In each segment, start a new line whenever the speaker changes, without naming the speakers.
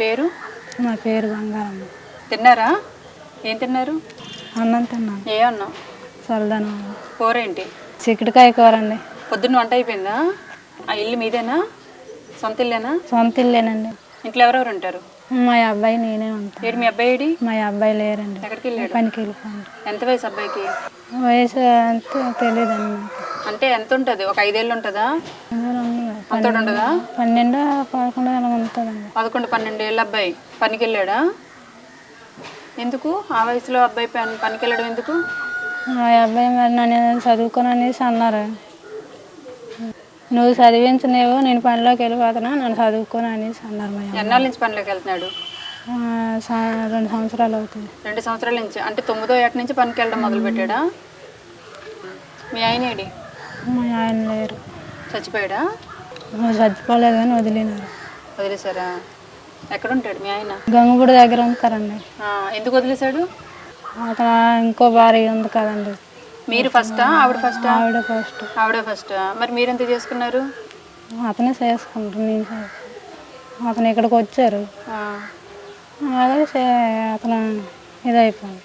పేరు?
నా పేరు బంగారమ్మ
తిన్నారా? ఏం తిన్నారు?
అన్నం తిన్నాను
ఏ అన్నం?
చల్లదనం
కూర ఏంటి?
చిక్కుడుకాయ కూర అండి.
పొద్దున్న వంట అయిపోయిందా? ఆ ఇల్లు మీదేనా? సొంత ఇల్లేనా?
సొంత ఇల్లేనండి.
ఇంట్లో ఎవరెవరు ఉంటారు?
మా అబ్బాయి నేనే ఉంటాను
ఏడు మీ అబ్బాయి ఏడి?
మా అబ్బాయి లేరండి.
ఎక్కడికి వెళ్ళాడు?
పనికి వెళ్ళిపోండి
ఎంత వయసు అబ్బాయికి?
వయసు అంతే తెలియదండి
అంటే ఎంత ఉంటుంది? ఒక ఐదేళ్ళు ఉంటుందా. అంతోడు ఉండదా
పన్నెండు పదకొండు అలా ఉంటుందండి
పదకొండు పన్నెండు ఏళ్ళ అబ్బాయి పనికి వెళ్ళాడా ఎందుకు? ఆ వయసులో అబ్బాయి పని పనికి వెళ్ళడం ఎందుకు?
మా అబ్బాయి మరి నన్ను చదువుకొని అనేసి అన్నారు. నువ్వు చదివించలేవు నేను పనిలోకి వెళ్ళిపోతున్నా నన్ను చదువుకొని అనేసి అన్నారు మా అమ్మ.
ఎన్నాళ్ళ నుంచి పనిలోకి వెళ్తున్నాడు?
ఆ, సా- రెండు సంవత్సరాలు అవుతుంది.
రెండు సంవత్సరాల నుంచి. అంటే తొమ్మిదో ఏట నుంచి పనికి వెళ్ళడం మొదలు పెట్టాడా మీ ఆయన ఏడి?
మా ఆయన లేరు.
చచ్చిపోయాడా?
చచ్చిపోలేదు కానీ వదిలినారు.
వదిలేశారా? ఎక్కడ ఉంటాడు మీ ఆయన?
గంగుగుడి దగ్గర ఉంటారండి
ఆ, ఎందుకు వదిలేశాడు?
అతను ఇంకో భార్య ఉంది కదండి.
మీరు ఫస్టా ఆవిడ ఫస్టా
ఆవిడ ఫస్ట్
ఆవిడ ఫస్టా మరి మీరెంత చేసుకున్నారు?
అతనే చేసుకుంటారు నేను. అతను ఇక్కడికి వచ్చారు.
ఆ,
అదే చే- అతను ఇదైపోయింది.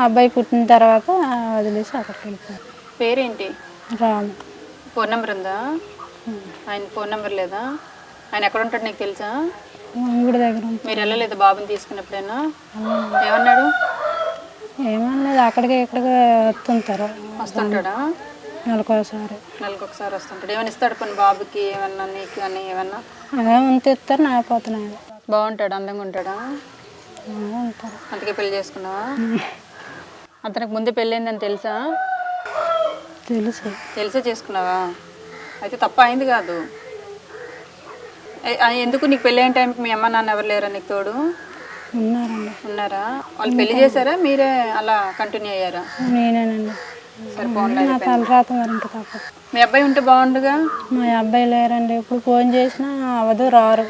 ఆ అబ్బాయి పుట్టిన తర్వాత వదిలేసి అక్కడికి వెళ్ళిపోయారు.
పేరేంటి?
రాము.
ఫోన్ నెంబర్ ఉందా? ఆయన ఫోన్ నెంబర్ లేదా? ఆయన ఎక్కడ ఉంటాడు నీకు తెలుసా?
దగ్గర
మీరు వెళ్ళలేదు బాబుని తీసుకున్నప్పుడైనా? ఏమన్నాడు?
ఏమన్నది అక్కడికి ఇక్కడికి వస్తుంటారు.
వస్తుంటాడా?
నెలకోసారి
నెలకు ఒకసారి వస్తుంటాడు. ఏమైనా ఇస్తాడు కొన్ని బాబుకి ఏమన్నా నీకు అని ఏమన్నా?
అదే ఉంటే ఇస్తారు నాపోతున్నాయి
బాగుంటాడు? అందంగా ఉంటాడా?
ఉంటారు
అందుకే పెళ్ళి చేసుకున్నావా? అతనికి ముందే పెళ్ళైందని తెలుసా?
తెలుసు.
తెలిసే చేసుకున్నావా? అయితే తప్ప అయింది కాదు. ఎందుకు నీకు పెళ్ళి అయిన టైంకి మీ అమ్మ నాన్న ఎవరు లేరా నీకు తోడు?
ఉన్నారండి.
ఉన్నారా? వాళ్ళు పెళ్ళి చేశారా? మీరే అలా కంటిన్యూ అయ్యారా?
నేనేనండి.
సరిపోండి
నా తలరాత మరి ఇంకా తప్పదు.
మీ అబ్బాయి ఉంటే బాగుండుగా?
మా అబ్బాయి లేరండి. ఎప్పుడు ఫోన్ చేసినా అవదు రారు.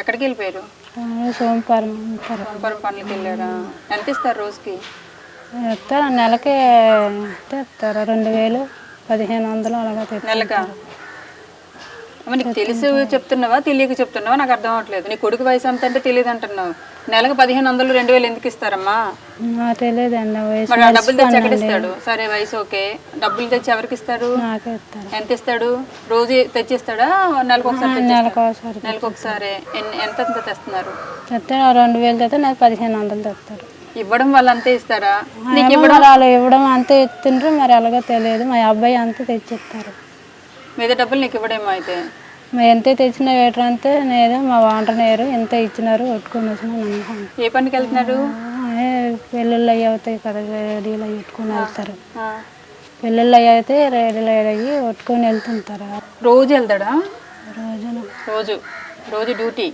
ఎక్కడికి వెళ్ళిపోయారు?
సోమవారం
సోమవారం పనులకి వెళ్ళారా? ఎంత ఇస్తారు రోజుకి?
ఇస్తారు నెలకి ఎంత ఇస్తారు రెండు వేలు పదిహేను వందలు అలాగా తెస్తారు
అమ్మ నీకు తెలిసి చెప్తున్నావా? తెలియక చెప్తున్నావా? నాకు అర్థం అవ్వట్లేదు నీ కొడుకు వయసు అంత అంటే తెలియదు అంటున్నావు. నెలకు పదిహేను వందలు రెండు వేలు ఎందుకు ఇస్తారమ్మా?
తెలియదండి. వయసు
ఆ డబ్బులు తెచ్చి ఎక్కడ ఇస్తాడు సరే వయసు ఓకే. డబ్బులు తెచ్చి ఎవరికి ఇస్తాడు ఎంత ఇస్తాడు? రోజు తెచ్చిస్తాడా? నెలకు ఒకసారి తెచ్చి
నెలకు ఒకసారి
ఎంత ఎంత తెస్తున్నారు?
తెస్తే రెండు వేలు తెస్తే నాకు పదిహేను వందలు తెస్తారు
ఇవ్వడం వాళ్ళు అంతే ఇస్తారా? నీకు
మరి వాళ్ళు ఇవ్వడం అంతే ఇస్తుండ్రు మరి ఎలాగో తెలియదు. మా అబ్బాయి అంతే తెచ్చిస్తారు.
మీద డబ్బులు నీకు ఇవ్వడేమో అయితే?
మరి ఎంత తెచ్చిన వేటర్ అంతే నేదో మా వాంటర్ నేరు ఎంత ఇచ్చినారు కొట్టుకొని వచ్చిన
ఏ పనికి వెళ్తున్నాడు
అదే పెళ్ళిళ్ళు అయ్యి అవుతాయి కదా రెడీలు అయ్యి కొట్టుకొని వెళ్తారు. పెళ్ళిళ్ళు అయ్యి అయితే రెడీలు అయ్యి కొట్టుకొని వెళ్తుంటారు.
రోజు వెళ్తాడా?
రోజున.
రోజు. రోజు డ్యూటీ.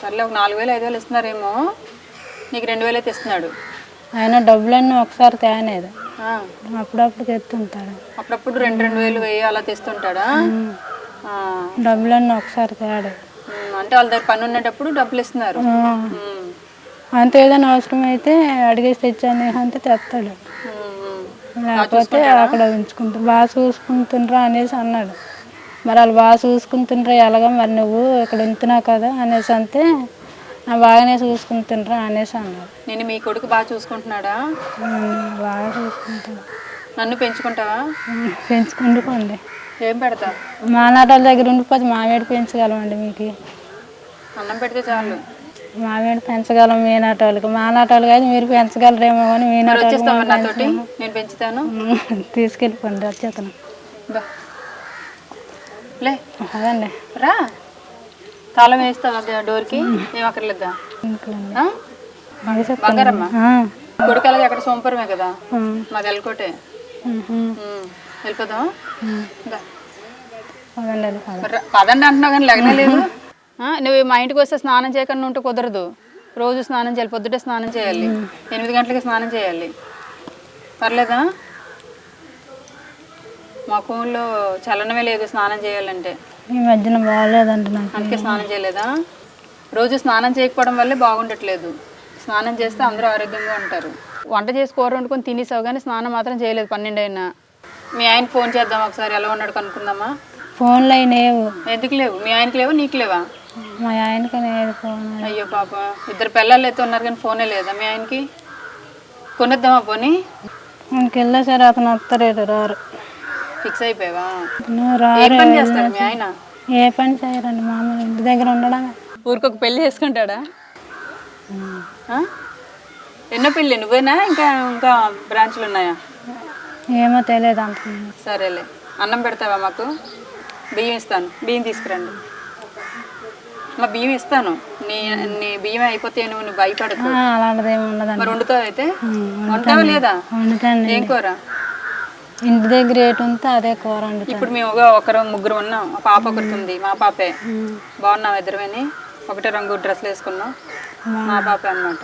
సర్లే ఒక నాలుగు వేలు ఐదు వేలు ఇస్తున్నారేమో. నీకు రెండు వేలు అయితే ఇస్తున్నాడు
ఆయన డబ్బులన్నీ ఒకసారి తేనేది. అప్పుడప్పుడు తెస్తుంటాడు.
అప్పుడప్పుడు రెండు రెండు వేలు వెయ్యి అలా తెస్తుంటాడా.
డబ్బులన్నీ ఒకసారి తేడు.
అంటే వాళ్ళ దగ్గర పని ఉండేటప్పుడు డబ్బులు ఇస్తున్నారు
అంత ఏదైనా అవసరం అయితే అడిగేసి తెచ్చాను అంతే తెస్తాడు. లేకపోతే అక్కడ ఉంచుకుంటారు బాగా చూసుకుంటుండ్రా అనేసి అన్నాడు. మరి వాళ్ళు బాగా చూసుకుంటుండ్రా ఎలాగ మరి నువ్వు ఇక్కడ ఉంటున్నావు కదా అనేసి "ఆ, బాగానే చూసుకుంటుండ్రా అనేసి అన్నాడు
నేను మీ కొడుకు బాగా చూసుకుంటున్నాడా?
"ఉమ్, బాగా చూసుకుంటాడు.
నన్ను పెంచుకుంటావా?
"ఉమ్, పెంచుకుంటుకోండి
ఏం పెడతా
మా నాటాల దగ్గర ఉండిపోతే మావేడు పెంచగలమండి మీకు.
అన్నం పెడితే చాలు.
మావేడు పెంచగలం మీ నాటోళ్ళకి. మా నాటోళ్ళకి అయితే మీరు పెంచగలరేమో అని మీ నాటోళ్ళకి
నేను పెంచుతాను.
"ఉమ్, తీసుకెళ్ళిపోండి వచ్చేతను
లే.
అదండి.
రా. తాళం వేస్తావా ద- డోర్కి? ఏం అక్కర్లేదా
ఇంట్లో
ఆ?
బాగా చెప్తాను.
బంగారమ్మ?
ఆ,
కొడుకు అలాగే అక్కడ సోంపురమే కదా? మాది ఎల్కోటే. వెళ్ళిపోదాం పదండి అంటున్నావు కానీ లెగనే లేదు. ఆ, నువ్వు మా ఇంటికి వస్తే స్నానం చేయకుండా ఉంటే కుదరదు. రోజు స్నానం చేయాలి పొద్దుటే స్నానం చేయాలి. ఎనిమిది గంటలకి స్నానం చేయాలి. పర్లేదా? మా ఫోన్లో చలనమే లేదు స్నానం చేయాలంటే.
ఈ మధ్యన బాగాలేదండి నాకు.
అందుకే స్నానం చేయలేదా? రోజు స్నానం చేయకపోవడం వల్లే బాగుండట్లేదు. స్నానం చేస్తే అందరూ ఆరోగ్యంగా ఉంటారు. వంట చేసి కూర వండుకొని తినేసావు కానీ స్నానం మాత్రం చేయలేదు పన్నెండు అయినా మీ ఆయన ఫోన్ చేద్దాం ఒకసారి ఎలా ఉన్నాడు కనుక్కుందామా?
ఫోన్లో అయిన
ఎందుకు లేవు? మీ ఆయనకి లేవా? నీకు లేవా?
మా ఆయనకి నేను ఫోన్.
అయ్యో పాప. ఇద్దరు పిల్లలు అయితే ఉన్నారు కానీ ఫోనే లేదా మీ ఆయనకి? కొనిద్దామా పోనీ?
ఆయనకి వెళ్ళేసరి అతను వస్తారు రారు.
ఫిక్స్ అయిపోయావా?
నువ్వు
ఏ
రారు
పని చేస్తాడు మీ ఆయన?
ఏ పని చేయరండి మామూలు ఇంటి దగ్గర
ఊరికొక పెళ్ళి చేసుకుంటాడా? ఆ? ఎన్నో పెళ్ళి నువ్వేనా? ఇంకా ఇంకా బ్రాంచ్లు ఉన్నాయా?
ఏమో తెలియదు అంత
సరేలే. అన్నం పెడతావా మాకు? బియ్యం ఇస్తాను. బియ్యం తీసుకురండి. మా బియ్యం ఇస్తాను. నీ నీ బియ్యం అయిపోతే నువ్వు నువ్వు భయపడకు.
అలాంటిది ఏమి ఉండదండి.
మరి వండుతావు అయితే? వండుతావా లేదా?
వండుతాను
ఏం కూర?
ఇంటి దగ్గర ఏటు ఉంటే అదే కూర వండుతాను.
ఇప్పుడు మేము ఒక- ఒకరు ముగ్గురు ఉన్నాం మా పాప ఒకటి ఉంది మా పాపే. బాగున్నాం ఇద్దరమని? ఒకటే రంగు డ్రెస్లు వేసుకున్నాం మా పాపే అనమాట.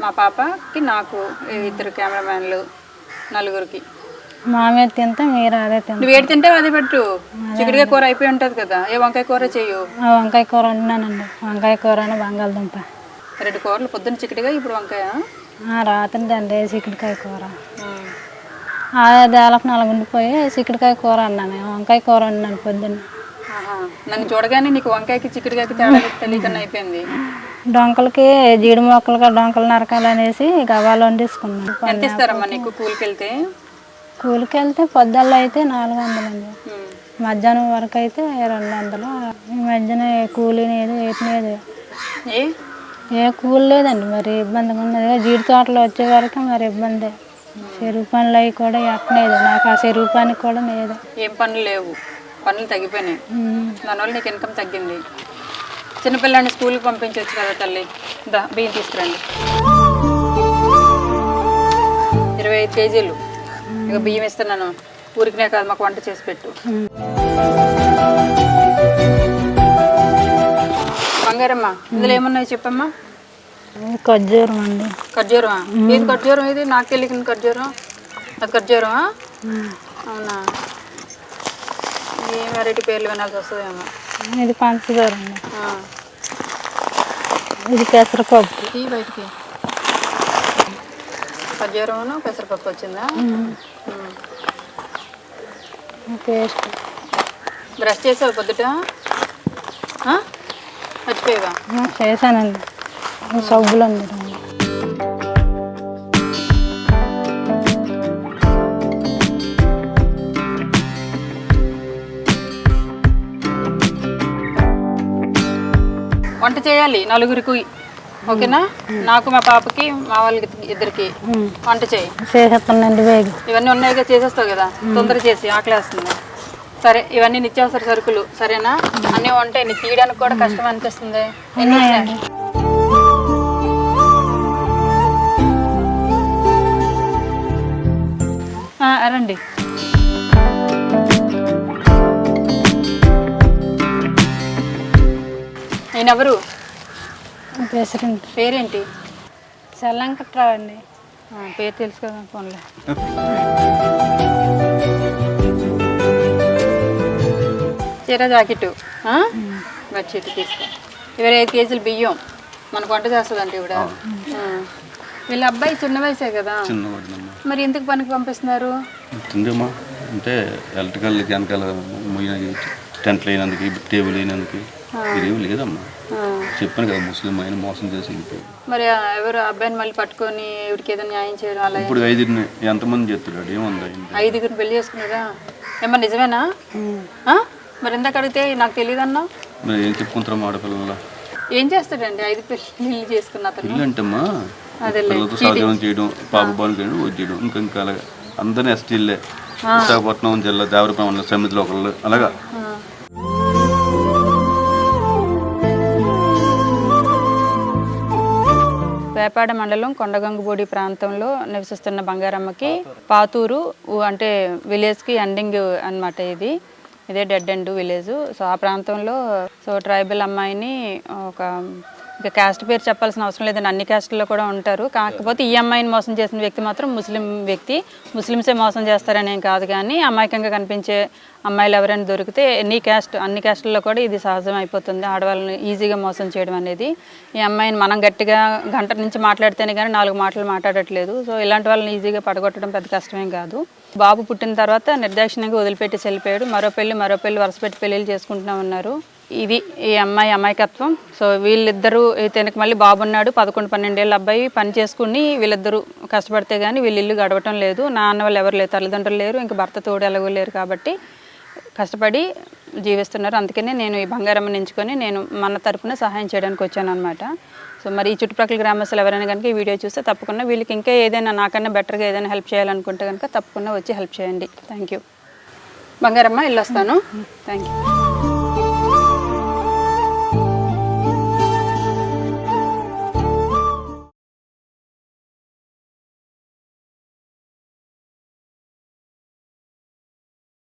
మా పాపకి నాకు ఇద్దరు కెమెరామ్యాన్లు నలుగురికి.
మా మీద తింటే మీరు అదే తింటారు.
నువ్వు ఏడు తింటే అదే పెట్టు. చికెన్గా కూర అయిపోయి ఉంటుంది కదా. ఏ వంకాయ కూర చెయ్యు.
ఆ వంకాయ కూర వండినానండి. వంకాయ కూర బంగాళదుంప.
రెండు కూరలు పొద్దున్న చికెట్గా ఇప్పుడు వంకాయ?
ఆ, రాత్రి దండే చిక్కుడుకాయ కూర. దాదాపు నాలుగు ఉండిపోయి చిక్కుడుకాయ కూర అన్నాను. వంకాయ కూర వండినాను పొద్దున్న.
నన్ను చూడగానే నీకు వంకాయకి చికెట్గాకి తేడా తెలియకుండా అయిపోయింది.
డొంకలకి జీడి మొక్కలుగా డొంకలు నరకాలి అనేసి గవాలు వండేసుకున్నాను.
ఎంత ఇస్తారమ్మా నీకు కూలికి వెళ్తే
కూలికి వెళ్తే పొద్దుల్లో అయితే నాలుగు వందలండి. మధ్యాహ్నం వరకు అయితే రెండు వందలు. ఈ మధ్యన ఏ కూలి లేదు ఏటి లేదు
ఏ?
ఏ కూలి లేదండి మరి ఇబ్బందిగా ఉన్నది జీడి తోటలు వచ్చే వరకు మరి ఇబ్బంది. చెరువు పనులు అవి కూడా ఎట్టలేదు నాకు ఆ చెరువు పనికి కూడా లేదు.
ఏం పనులు లేవు. పనులు తగ్గిపోయినాయి. దానివల్ల నీకు ఇన్కమ్ తగ్గింది. చిన్నపిల్లాడిని స్కూల్కి పంపించవచ్చు కదా తల్లి. దా బియ్యం తీసుకురండి. ఇరవై ఐదు కేజీలు. ఇక బియ్యం ఇస్తున్నాను. ఊరికినే కాదు మాకు వంట చేసి పెట్టు. బంగారమ్మ? ఇందులో ఏమున్నాయి చెప్పమ్మా?
ఇది ఖర్జూరం అండి.
ఖర్జూరమా? ఏది ఖర్జూరం ఇది? నాకు తెలియకుండా ఖర్జూరం. అది ఖర్జూరమా. అవునా? ఏ వెరైటీ పేర్లు వినాల్సి వస్తుందేమో.
ఇది పంచదార అండి. ఇది పెసరపప్పు.
ఈ బయటికి. ఖర్జూరమును పెసరపప్పు వచ్చిందా.
పేస్ట్
బ్రష్ చేసావు పొద్దుట?
చేశానండి. సబ్బులు అండి రెండు.
వంట చేయాలి నలుగురికి. ఓకేనా? నాకు మా పాపకి మా వాళ్ళకి ఇద్దరికి. వంట చేయి.
చేసేస్తానండి
ఇవన్నీ ఉన్నాయిగా చేసేస్తావు కదా? తొందర చేసి ఆకలేస్తుంది. సరే ఇవన్నీ నిత్యావసర సరుకులు సరేనా? అన్నీ ఉంటాయి నీకు తీయడానికి కూడా కష్టం అనిపిస్తుంది. రండి. నేనెవరు
ప్రెసిడెంట్
పేరేంటి?
సెల్లంకట్రావు అండి.
ఆ, పేరు తెలుసు కదా ఫోన్లో. చీర జాకెట్ బడ్జెట్ తీసుకో. ఇరవై ఐదు కేజీలు బియ్యం. మనకు వంట చేస్తుందంటే ఇవిడ. వీళ్ళ అబ్బాయి చిన్న వయసే కదా. మరి ఎందుకు పనికి పంపిస్తున్నారు?
అంటే ఎలక్ట్రికల్ మొయ్య టెంట్ లేనందుకు టేబుల్ లేనందుకు. ఇదేం లేదమ్మా.
ఆ.
చెప్పాను కదా ముస్లిం ఆయన మోసం చేసి
మరి ఎవరు అబ్బాయిని మళ్ళీ పట్టుకొని ఇవిడికి ఏదో న్యాయం చేయడం అలా
ఇప్పుడు ఐదుని ఎంతమంది చెప్తున్నాడు ఏముంది
ఐదుగురిని పెళ్ళి చేసుకున్నారా? ఏమన్నా నిజమేనా? ఆ? మరి ఇందాక అడిగితే నాకు తెలియదు అన్నా
మరి ఏం చెప్పుకుంటారమ్మా ఆడపిల్లల?
ఏం చేస్తాడండి? ఐదు పెళ్ళి చేసుకున్న అతను.
ఇల్లు అంటమ్మా పిల్లలతో సహజీవనం చేయడం పాప బాలు చేయడం వచ్చేయడం ఇంకా ఇంకా అలాగా అందరినీ ఎస్టీల్లే విశాఖపట్నం జిల్లా దేవరపల్లి సమితిలో ఒకళ్ళు అలాగా.
వేపాడ మండలం కొండగంగుబోడి ప్రాంతంలో నివసిస్తున్న బంగారమ్మకి పాతూరు అంటే విలేజ్కి ఎండింగ్ అన్నమాట ఇది. ఇదే డెడ్ అండ్ విలేజ్ సో ఆ ప్రాంతంలో సో ట్రైబల్ అమ్మాయిని ఒక ఇక క్యాస్ట్ పేరు చెప్పాల్సిన అవసరం లేదండి. అన్ని క్యాస్ట్లో కూడా ఉంటారు. కాకపోతే ఈ అమ్మాయిని మోసం చేసిన వ్యక్తి మాత్రం ముస్లిం వ్యక్తి. ముస్లిమ్సే మోసం చేస్తారని కాదు కానీ అమాయకంగా కనిపించే అమ్మాయిలు ఎవరైనా దొరికితే ఎన్ని క్యాస్ట్ అన్ని క్యాస్టుల్లో కూడా ఇది సహజం అయిపోతుంది. ఆడవాళ్ళని ఈజీగా మోసం చేయడం అనేది. ఈ అమ్మాయిని మనం గట్టిగా గంట నుంచి మాట్లాడితేనే కానీ నాలుగు మాటలు మాట్లాడట్లేదు. సో ఇలాంటి వాళ్ళని ఈజీగా పడగొట్టడం పెద్ద కష్టమేం కాదు. బాబు పుట్టిన తర్వాత నిర్దాక్షిణ్యంగా వదిలిపెట్టి వెళ్ళిపోయాడు మరో పెళ్ళి మరో పెళ్ళి వరుసపెట్టి పెళ్ళిళ్ళు చేసుకుంటున్నా ఉన్నారు ఇది ఈ అమ్మాయి అమాయకత్వం. సో వీళ్ళిద్దరూ ఇతనికి మళ్ళీ బాబు ఉన్నాడు పదకొండు పన్నెండేళ్ళ అబ్బాయి పని చేసుకుని వీళ్ళిద్దరూ కష్టపడితే కానీ వీళ్ళు ఇల్లు గడవటం లేదు. నాన్న వాళ్ళు ఎవరు లేరు తల్లిదండ్రులు లేరు ఇంకా భర్త తోడు ఎలాగో లేరు కాబట్టి కష్టపడి జీవిస్తున్నారు. అందుకనే నేను ఈ బంగారమ్మని ఎంచుకొని నేను మన తరపున సహాయం చేయడానికి వచ్చాను అనమాట సో మరి ఈ చుట్టుపక్కల గ్రామస్తులు ఎవరైనా కనుక ఈ వీడియో చూస్తే తప్పకుండా వీళ్ళకి ఇంకా ఏదైనా నాకన్నా బెటర్గా ఏదైనా హెల్ప్ చేయాలనుకుంటే కనుక తప్పకుండా వచ్చి హెల్ప్ చేయండి. థ్యాంక్ యూ బంగారమ్మ వెళ్ళొస్తాను థ్యాంక్ యూ